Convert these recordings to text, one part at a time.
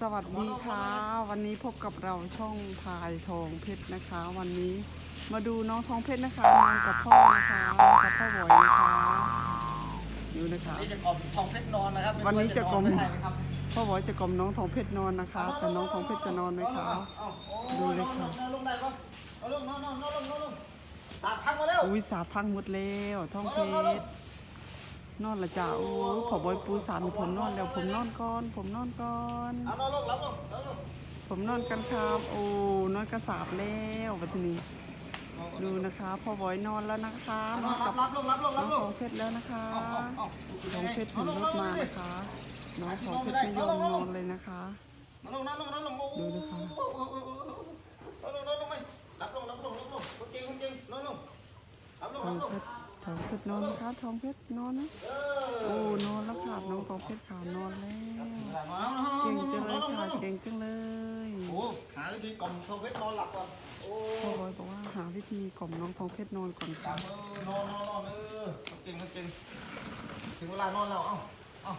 สวัสดีค่ะ วันนี้พบกับเราช่องพายทองเพชรนะคะ วันนี้มาดูน้องทองเพชรนะคะนอนกับพ่อนะคะนอนกับพ่อบ่อยนะคะอยู่นะคะ นี่จะกล่อมทองเพชรนอนนะครับวันนี้จะกล่อมไได้นะครับพ่อบ่อยจะกล่อมน้องทองเพชรนอนนะคะแต่น้องทองเพชรจะนอนไหมคะเอาโอ้ดูเลยค่ะนอนลงได้ปะนอนลงนอนนอนนอนลงนอนลงตัดพังมาแล้วอุ้ยสาพังหมดแล้วทองเพชร นอนละจ้าโอ้ยพ่อบ่อยปูสารให้ผมนอนแล้วผมนอนก่อน ผมนอนก่อนเอานอนลงรับลงรับลงผมนอนกันครับโอ้นอนกระสาบแล้ววันนี้ดูนะคะพ่อบอยนอนแล้วนะคะนนออนนกัรับบรับลงรับลงน้รัอบงลทงองเพชรแล้วนะคะเอาเอาเอาทองเพชรเห็นรถมานะคะน้องทองเพชรไม่ยอมนอนเลยนะคะนอนลงนอนลงนอนลงโอ้โหดูนะคะนอนลงนอนลงไหมรับลงรับลงรับลงคนเก่งคนเก่งนอนลงรับลงทอรังบลงเพชร ทองเพชรนอนนะคะทองเพชรนอนนะเอโอ้อนอนแล้วค่ะน้องทองเพชรขานอนแล้วนอนเก่งจังเลยนอนค่ะนอนเก่งจังเลยโอ้หาวิธีกล่อมทองเพชรนอนหลับก่อนโอ้พ่อบอยบอกว่าหาวิธีกล่อมน้องทองเพชรนอนก่อนจัค่ะบเออนอนนอนนอนเออเก่งเก่งถึงเวลานอนแล้วเอ้าเอ้า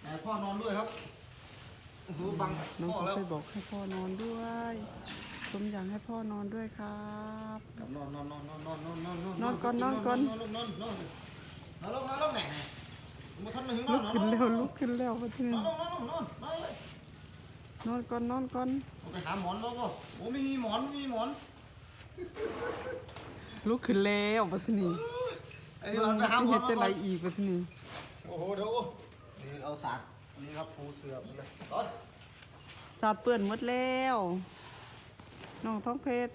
ไหนพ่อนอนด้วยครับโอ้โหบังน้องพ่อทองแล้วเพชรบอกให้พ่อนอนด้วยสมอยากให้พ่อนอนด้วยครับกลับนอนนอนนอนนอนนอนนอนนอนนอนก่อนนอนก่อนนอนลงนอนนอนนอนลงนอนลงไหนมาทันมาถึงนอลุนกนอนขึ้นเร็วลุกขึ้นเร็วมาที่นนี่อนลงนอนลงนอนนอนเลยนอนก่อนนอนก่อนไปหาหมอนแล้วก็โอ้ไม่มีหมอนไม่มีหมอนลุกขึ้นแล้วมาที่นี่ไอ้เบิ่เรางไปหาหมอเฮ็นดจะไรอีกมาที่นี่โอ้โหเดี๋ยวนี่เอาสาด นี่ครับปูเสือไปเลยนอนสาดเปื้อนหมดแล้วน้องท้องเพชร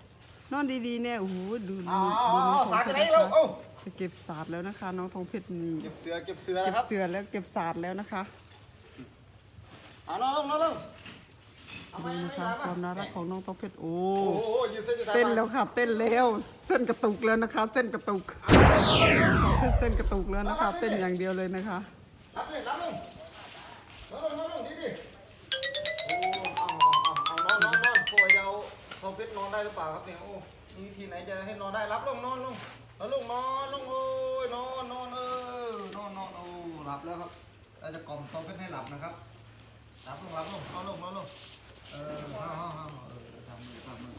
นอนดีๆเนี่ยโอ้โหดูเอาดูเอาดูน้เอาองทสาอดงไปเพไหนชรเรานะคะเอ้าจะเก็บสาดแล้วนะคะ น้องทองเพชรนี่เก็บเสือเก็บเสือเก็นะบครับเสือแล้วเก็บสาดแล้วนะคะเอานอนลงนอนลงเอาไปดูนะคะความน่ารักของน้องทองเพชรโอ้โอ้โหยืนเส้นยืนสายเต้นมาแล้วค่ะ เต้นแล้วเส้นกระตุกแล้วนะคะ เส้นกระตุกน้องเพชรเส้นกระตุกแล้วนะคะ เต้นอย่างเดียวเลยนะคะรับเลยรับลง ได้หรือเปล่าครับเนี่ยโอ้มีวิธีไหนจะให้นอนได้รับลงนอนลงนอนลงนอนลงโอ้ยนอนนอนเออนอนนอนโอ้หลับแล้วครับเราจะกล่อมทองเพชรให้หลับนะครับรับลงรับลงนอนลงนอนลงเออเอาเอาเอาเออทำมือทำมือ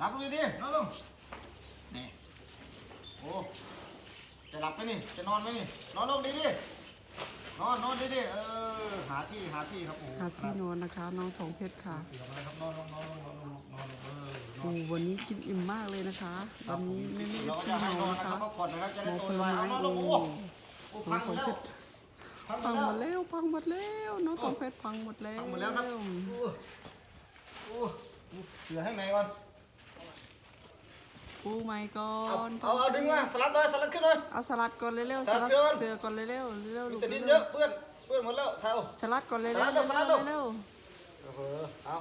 รับลงดีๆนอนลงนี่โอ้จะหลับไหมนี่จะนอนไหมนี่นอนลงดีๆนอนนอนดิๆเออ หาที่หาที่ครับโอ้โหหาที่นอนนะคะ น้องทองเพชรค่ะเสียงอะไรครับนอนลงนอนลงนอนลงนอนลงเออนอโอ้นวันนี้กินอิ่มมากเลยนะคะ วันนี้ไม่ไม่เราได้จะกินให้เมานอนนะนะครัคะบพักผ่อนนะครับจะหมได้อโตผลไวไม้เอานอนลโอ้งโหโอ้โอ้น้พัองงทหมองดเพแล้วชรพังหมดแล้วพังหมดแล้วน้องทองเพชรพังหมดแล้วพังหมดแล้วครับ โอ้โอ้เหลือให้ไหมก่อน ปูไม้ก่อเอานเอาเอาดึงมาสลัดเลยสลัดขึ้นเลย เอาสลัดก่อนเร็วๆสสลัลัดดเสือเสือก่อนเร็วๆเร็วๆมีลูกแต่ดินเยเร็อะวเปื้อนเปื้อนหมดแล้วเซลๆสลัดก่อนเร็วๆสลัเร็ดวเร็วสลัดเร็วๆเร็วเออเอา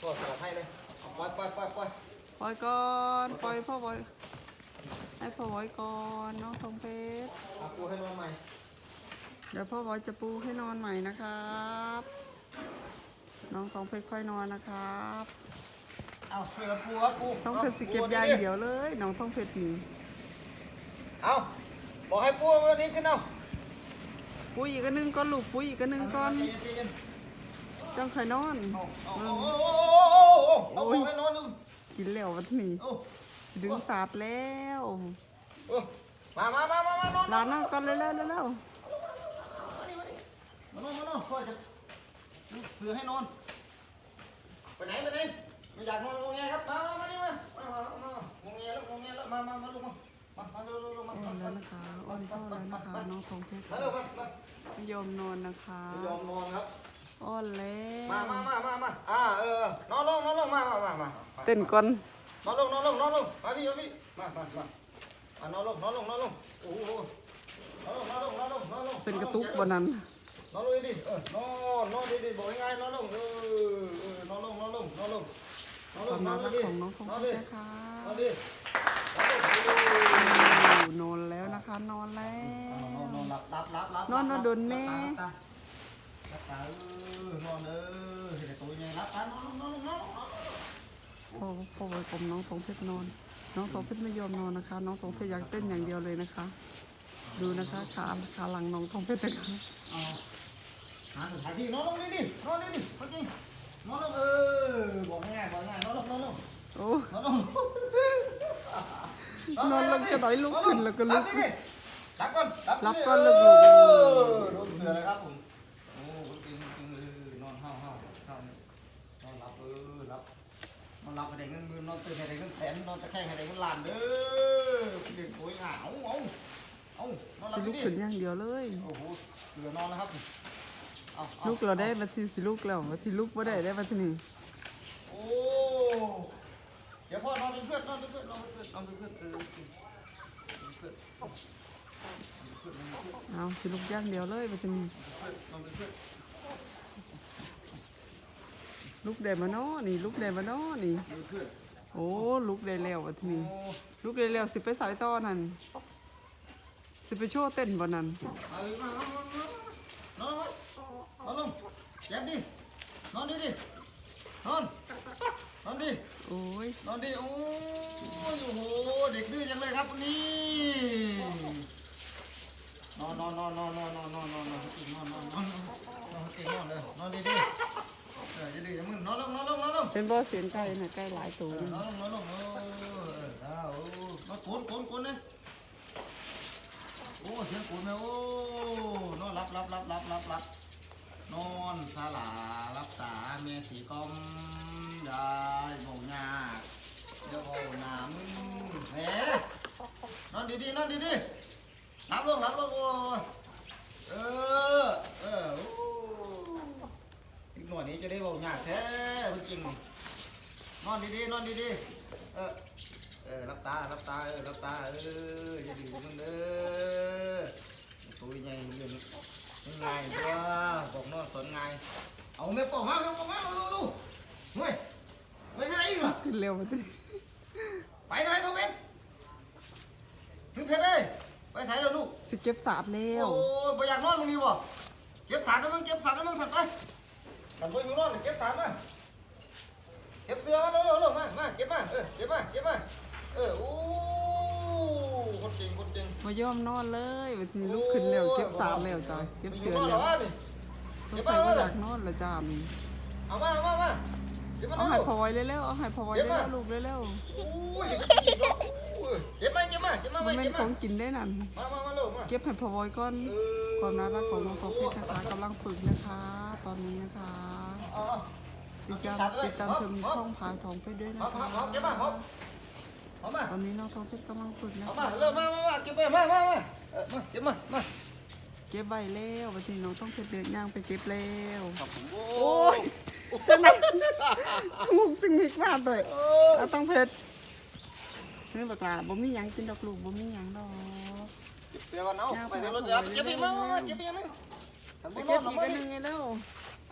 ตัวสลัดให้เลยเอาปล่อยปล่อยปล่อยปล่อยๆปล่อยก่อนปล่อยพ่อบอยให้พ่อบอยก่อนน้องทองเพชรเอาปูให้นอนใหม่เดี๋ยวพ่อบอยจะปูให้นอนใหม่นะครับ น้องทองเพชรค่อยนอนนะครับเอาช่วยกันปูครับปูต้องเพชรสิเก็บปูยางดิเดียวเลย น้องทองเพชรนี่เอาบอกให้ปูวันนี้ขึ้นเอา ปูอีกอันหนึงก่อนลูกปูอีกอันหนึงก่อนใจเย็นใจเย็นจังค่อยนอนเอาเอาเอาเอาเอาเอาเอาให้นอนลุงกินแล้ววันนี้เอาดึงสาดแล้วเอามามามามามานอนหลานนั่งก่อนเร็วๆเร็วมานี่มานี่มานอนมานอนพ่อจะเสือให้นอน ไปไหนไปไหนไม่อยากนอนงงแงครับ มามามานี่มามามามางงแงแล้วงงแงแล้ว มามามาลุกมา มามาเร็วเร็วเร็วๆมาอ้อนแล้วนะ คะอ้อนพ่อแล้วนะคะน้องทองเพชรมาเร็วมามาไม่ยอมนอนนะคะไม่ยอมนอนครับอ้อนแล้วมามามามามาอ่าเออนอนลงนอนลงมามามามาเต้นก่อนนอนลงนอนลงนอนลงมาพี่มาพี่มามามาอะนอนลงนอนลงนอนลงโอ้โหนอนลงนอนลงนอนลงนอนลงเส้นกระตุกบนนั้นนอนลงดิเออนอนนอนดิดิบอกง่ายๆนอนลงเออเออนอนลงนอนลงนอนลงนอนคลวางมนอน่านลรังกดิของน้องทองนอนเพดิชรนะคะนอนดินอนลงู่นอนแล้วนะคะ นอนแล้ว นอนนอนหลับหลับหลับนอนนอนโดนแม่นอนเลยเห็นตัวใหญ่รับตานอนนอนนอนนอนโอ้โหผมน้องทงเพชรนอน น้องทงเพชรไม่ยอมนอนนะคะ น้องทงเพชรอยากเต้นอย่างเดียวเลยนะคะ ดูนะคะขาขาหลังน้องทงเพชรนะคะ เอาหาสถานที่นอนลงนี่ดินอนนี่ดิคจริงนอนลงเออบอกง่ายบอกง่ายนอนลงนอนลงโอ้ นอนลง กขึ้นแล้วก็ลุกรับนี่รับก่อนรับก่อนเลเลยยโดนเสือเลยครับผมโอ้คนจริงจริงเลยนอนห้าวห้าวห้าวนอนรับเออรับนอนรับให้ได้เงินหมื่นนอนตื่นให้ได้เงินแสนนอนตะแคงให้ได้เงินล้านเด้อเด็กตัวเหงาเอาเอานอนรับสิลุกดิขึ้นอย่างเดียวเลยโอ้โหเสือนอนแล้วครับเอาเอาลุกเราได้มาทีสิลุกแล้วมาทีลุกบ่ได้ได้มาทีนี้โอ้เดี๋ยวพ่อนอนเป็นเพื่อนนอนเป็นเพื่อนนอนเป็นเพื่อนนอนเป็นเพื่อนเออเป็นเพื่อนเอาสิลุกอย่างเดียวเลยมาทีนี้นอนเป็นเพื่อนลุกได้มาเนาะนี่ลุกได้มาเนาะนี่นอนเป็นเพื่อนโอ้ลุกได้แล้วมาทีนี้โอ้ลุกได้แล้วสิไปสายต่อนั่นสิไปโชว์เต้นบ่นั่นเอาอีกมานอนนอนนอนนอนนอนลงเจ็บดินอนดิดินอน นอนดิ โอ้ยนอนดิ โอ้ยโอ้โห เด็กดื้อจังเลยครับนี่นอนนอนนอนนอนนอนนอนนอนนอนนอนนอนนอนนอนนอนนอนเก่งนอนเลย นอนดิดิเออจะดื้อจะมึนนอนลงนอนลงนอนลงเป็นบ่เสียงไก่น่ะไก่หลายตัวเออนี่นอนลงนอนลงเออเอานอนโกนโกนโกนเลยโอ้เสียงโกนเลยโอ้นอนรับรับรับรับรับรับนอนสลารับตาเมียสีกอม ได้บ่ยากเดี๋ยวบ่หนามึงแหมนอนดีๆนอนดีๆรับลงรับลงโอ้เออเอออีกหน่อยนี้จะได้บ่ยากแท้จริงนอนดีๆนอนดีๆเออเออรับตารับตาเออรับตาเอออย่าดื้อมึงเด้อตัวใหญ่ยืนง่ายตัวบอกนอนสนง่ายเอาแม่ปองมาแม่ปองมาดูดูดู นอีกล่ะขึ้นเร็วมาทีนี้ไปที่ไหนตัวเป็นถึงเพชรเลยไปใส่แล้วลูกสิเก็บสาดแล้โอ้วยไปอยากนอนมึงดีบ่เก็บสารนะมึงเก็บสารนะมึงถัดไปถัดไปอยู่นอนเก็บสารมาเก็บเสื้อมาเร็วๆเร็วๆมามาเก็บมาเออเก็บมาเก็บมาเออโอ้คนเก่งคนเก่งมายอมนอนเลยมาทีนี้ลุกขึ้นแล้วเก็บสาดแล้วจ้ะเก็บเสือแล้แล้ววนี่สงสัยว่าอยากนอนและจ้านี่เอามาเอามามา เก็บมาเอาเร็ให้วพอไว้เร็วๆเอาให้พอไว้เก็บเร็มาวๆลูกเร็วโอ้ยโอ้ยเก็บมาเก็บมาเก็บมาๆไว้มันเป็นเก็บขมาองกินได้นั่น มามามาเร็วมา เก็บให้พอไว้ก่อนเออความน่ารักของน้องทอเพชรนะคะกำลังฝึกนะคะ ตอนนี้นะคะเอาเอาติดตามติดตามชมช่องพายทองเพชรด้วยนะเอาคะเอาเอาเก็บมาเอาเอามา ตอนนี้น้องทองเพชรกำลังฝึกนะเอาคะมาเร็วมามามาเก็บไปมามามาเออมาเก็บมามาเก็บใบแล้ววันนี้น้องต้องเพชรเดินย่างไปเก็บแล้วโอ้ย จะไหนสมุกสิงมิกมากเลยเอาต้องเพชรนี่บักหลาบ่มีหยังกินดอกลูกบ่มีหยังดอกเก็บเสื้อก่อนเอาไปเดี๋ยวรถเดี๋ยวเก็บอีกมามามาเก็บอีกอันหนึงไปเก็บอีกอันหนึงไงแล้ว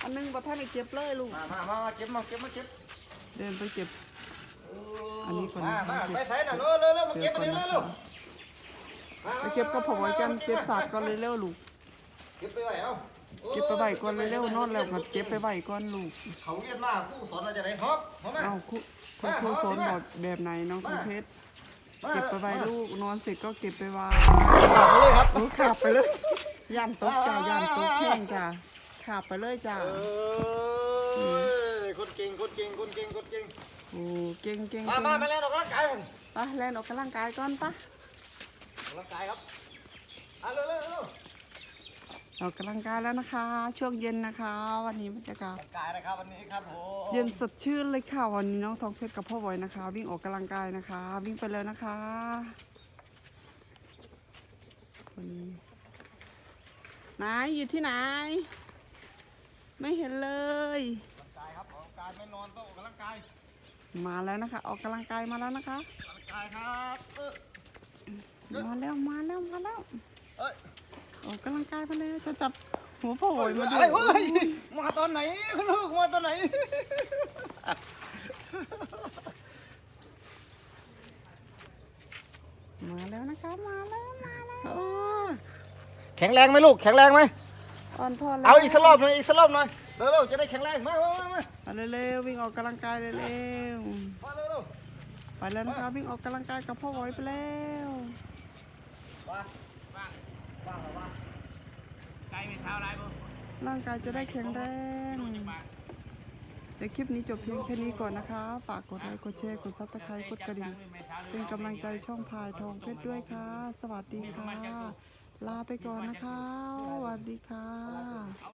อันหนึงบ่ทันได้เก็บเลยลูกมามามามาเก็บมาเก็บมาเก็บเดินไปเก็บอันนี้ก่อนมานะมาไปใส่น่ะเร็วเร็วเร็วมาเก็บมาเร็วเร็วเร็วมาไปเก็บกระเพาะกันเก็บสาดก่อนเร็วๆลูกเก็บไปไว้เอา เก็บไปไว้ก่อนเร็วๆนอนแล้วก็เก็บไปไว้ก่อนลูก เขาเรียนมาครู่สอนเราจะได้ฮอกมามาเอาคุคุณครูสอนบอกแบบไหนน้องคุณเพชรมาเก็บไปไว้ลูกนอนเสร็จก็เก็บไปไว้ขาดเลยครับโอ้ขาบไปเลยย่านตกจ้าย่านตกแข้งจ้าขาบไปเลยจ้าเอ้ยคนเก่งคนเก่งคนเก่งคนเก่งโอ้เก่งเก่งมาเก่งมามาแล้วออกกำลังกายกันไปแล่นออกกำลังกายก่อนปะออกกำลังกายครับอะเร็วเร็วเร็ว ออกกำลังกายแล้วนะคะ ช่วงเย็นนะคะ วันนี้บรรยากาศออกกำลังกายนะครับวันนี้ครับผมเย็นสดชื่นเลยค่ะวันนี้น้องทองเพชรกับพ่อบอยนะคะ วิ่งออกกำลังกายนะคะ วิ่งไปแล้วนะคะคนนี้ไหนอยู่ที่ไหนไม่เห็นเลยออกกำลังกายครับออกกำลังกายไม่นอนต้องออกกำลังกายมาแล้วนะคะ ออกกำลังกายมาแล้วนะคะออกกำลังกายครับเออมาแล้วมาแล้วมาแล้วเอ้ย ออกกำลังกายมาเลยจะจับหัวพ่อบอยมาด้อะไรวยเว้ยมาตอนไหนลูกมาตอนไหน มาแล้วนะคะมาแล้วมาแล้วแข็งแรงไหมลูกแข็งแรงไหมอ่อนพอนแล้วเอาอีกสักรอบหน่อยอีกสักรอบหน่อยเร็วๆจะได้แข็งแรงมามามามามาเร็วๆวิ่งออกกำลังกายเร็วมาเร็วๆไปแล้วนะคะวิ่งออกกำลังกายกับพ่อบอยไปแล้ว ร่างกายจะได้แข็งแรง เดี๋ยวคลิปนี้จบเพียงแค่นี้ก่อนนะคะ ฝากกดไลค์กดแชร์กดซับสไครต์กดกระดิ่งเป็นกำลังใจช่องพายทองเพชรด้วยค่ะ สวัสดีค่ะ ลาไปก่อนนะคะสวัสดีค่ะ